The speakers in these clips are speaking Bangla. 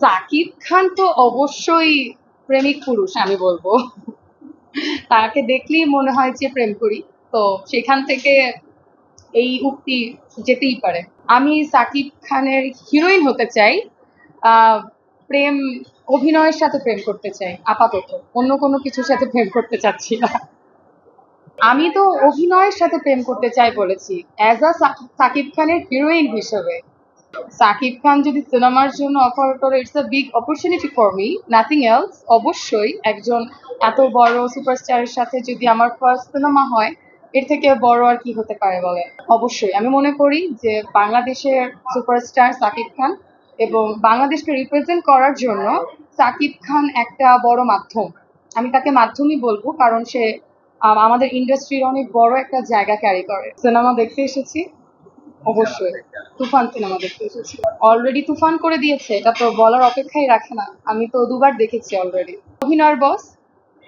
সাকিব খান তো অবশ্যই প্রেমিক পুরুষ, আমি বলব। তাকে দেখলেই মনে হয় যে প্রেম করি। তো সেখান থেকে এই উক্তি যেতেই পারে। আমি সাকিব খানের হিরোইন হতে চাই প্রেম, অভিনয়ের সাথে প্রেম করতে চাই, আপাতত। অন্য কোনো কিছুর সাথে প্রেম করতে চাচ্ছি না। আমি তো অভিনয়ের সাথে প্রেম করতে চাই বলেছি অ্যাজ আ সাকিব খানের হিরোইন হিসেবে। সাকিব খান যদি সিনেমার জন্য অফার করে it's a big opportunity for me nothing else অবশ্যই একজন এত বড় সুপারস্টারের সাথে যদি আমার ফার্স্ট সিনেমা হয় এর থেকে বড় আর কি হতে পারে বলে? অবশ্যই। আমি মনে করি যে বাংলাদেশের সুপারস্টার সাকিব খান এবং বাংলাদেশকে রিপ্রেজেন্ট করার জন্য সাকিব খান একটা বড় মাধ্যম। আমি তাকে মাধ্যমই বলব কারণ সে আম, আমাদের ইন্ডাস্ট্রির অনেক বড় একটা জায়গা ক্যারি করে। সিনেমা দেখতে এসেছি। অবশ্যই। তুফান সিনেমা অলরেডি তুফান করে দিয়েছে, এটা তো বলার অপেক্ষাই রাখে না। আমি তো দুবার দেখেছি অলরেডি অভিনয়ের বস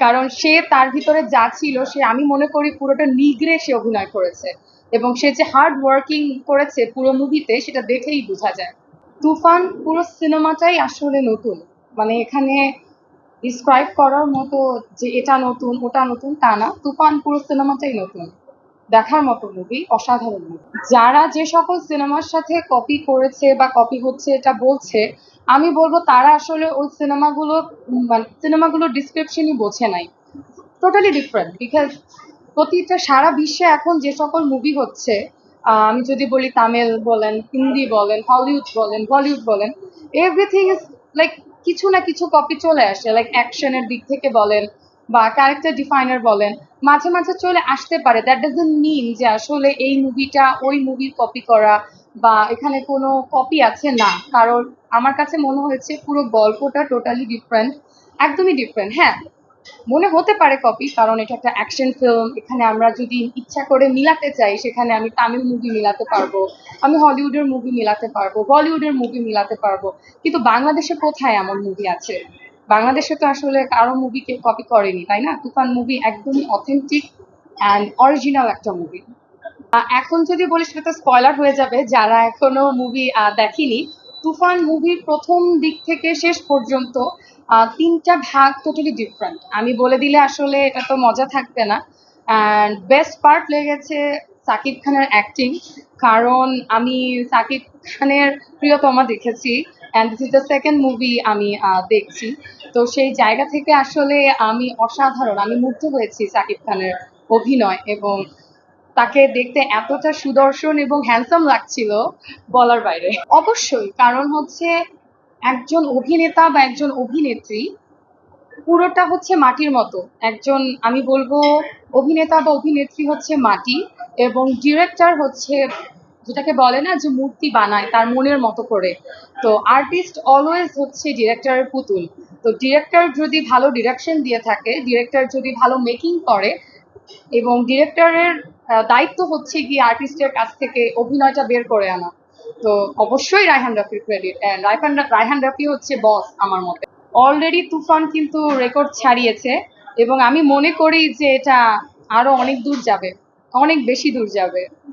কারণ সে তার ভিতরে যা ছিল, সে আমি মনে করি পুরোটা নিগড়ে সে অভিনয় করেছে। এবং সে যে হার্ড ওয়ার্কিং করেছে পুরো মুভিতে সেটা দেখেই বোঝা যায়। তুফান পুরো সিনেমাটাই আসলে নতুন। মানে এখানে ডিসক্রাইব করার মতো যে এটা নতুন, ওটা নতুন, তা না। তুফান পুরো সিনেমাটাই নতুন। দেখার মতো মুভি অসাধারণ মুভি যারা যে সকল সিনেমার সাথে কপি করেছে বা কপি হচ্ছে এটা বলছে, আমি বলব তারা আসলে ওই সিনেমাগুলো মানে সিনেমাগুলো ডিসক্রিপশনই বোঝে নাই। টোটালি ডিফারেন্ট বিকজ প্রতিটা সারা বিশ্বে এখন যে সকল মুভি হচ্ছে আমি যদি বলি তামিল বলেন, হিন্দি বলেন হলিউড বলেন বলিউড বলেন এভরিথিং ইজ লাইক কিছু না কিছু কপি চলে আসে। লাইক অ্যাকশনের দিক থেকে বলেন বা ক্যারেক্টার ডিফাইনার বলেন, মাঝে মাঝে চলে আসতে পারে। দ্যাট ডাজেন্ট মিন যে আসলে এই মুভিটা ওই মুভির কপি করা বা এখানে কোনো কপি আছে না। কারণ আমার কাছে মনে হয়েছে পুরো গল্পটা টোটালি ডিফারেন্ট একদমই ডিফারেন্ট হ্যাঁ মনে হতে পারে কপি কারণ এটা একটা অ্যাকশন ফিল্ম এখানে আমরা যদি ইচ্ছা করে মিলাতে চাই, সেখানে আমি তামিল মুভি মিলাতে পারব, আমি হলিউডের মুভি মিলাতে পারব বলিউডের মুভি মিলাতে পারব। কিন্তু বাংলাদেশে কোথায় এমন মুভি আছে? বাংলাদেশে তো আসলে কারও মুভিকে কপি করেনি, তাই না? তুফান মুভি একদমই অথেন্টিক অ্যান্ড অরিজিনাল একটা মুভি এখন যদি বলি সেটা তো স্পয়লার হয়ে যাবে, যারা এখনও মুভি দেখেনি, তুফান মুভির প্রথম দিক থেকে শেষ পর্যন্ত তিনটা ভাগ টোটালি ডিফারেন্ট আমি বলে দিলে আসলে এটা তো মজা থাকবে না। অ্যান্ড বেস্ট পার্ট লেগেছে সাকিব খানের অ্যাক্টিং কারণ আমি সাকিব খানের প্রিয়তমা দেখেছি। And this is the second movie আমি দেখছি। তো সেই জায়গা থেকে আসলে আমি অসাধারণ, আমি মুগ্ধ হয়েছি সাকিব খানের অভিনয় এবং তাকে দেখতে এতটা সুদর্শন এবং হ্যান্ডসাম লাগছিল বলার বাইরে। অবশ্যই, কারণ হচ্ছে একজন অভিনেতা বা একজন অভিনেত্রী পুরোটা হচ্ছে মাটির মতো। একজন, আমি বলব, অভিনেতা বা অভিনেত্রী হচ্ছে মাটি এবং ডিরেক্টর হচ্ছে যেটাকে বলে না যে মূর্তি বানায় তার মনের মতো করে। তো আর্টিস্ট অলওয়েজ হচ্ছে ডিরেক্টরের পুতুল। তো ডিরেক্টর যদি ভালো ডিরেকশন দিয়ে থাকে ডিরেক্টর যদি ভালো মেকিং করে, এবং ডিরেক্টরের দায়িত্ব হচ্ছে গিয়ে আর্টিস্টের কাছ থেকে অভিনয়টা বের করে আনা। তো অবশ্যই রায়হান রাফির ক্রেডিট রায়হান রায়হান রাফি হচ্ছে বস আমার মতে। অলরেডি তুফান কিন্তু রেকর্ড ছাড়িয়েছে, এবং আমি মনে করি যে এটা আরও অনেক দূর যাবে, অনেক বেশি দূর যাবে।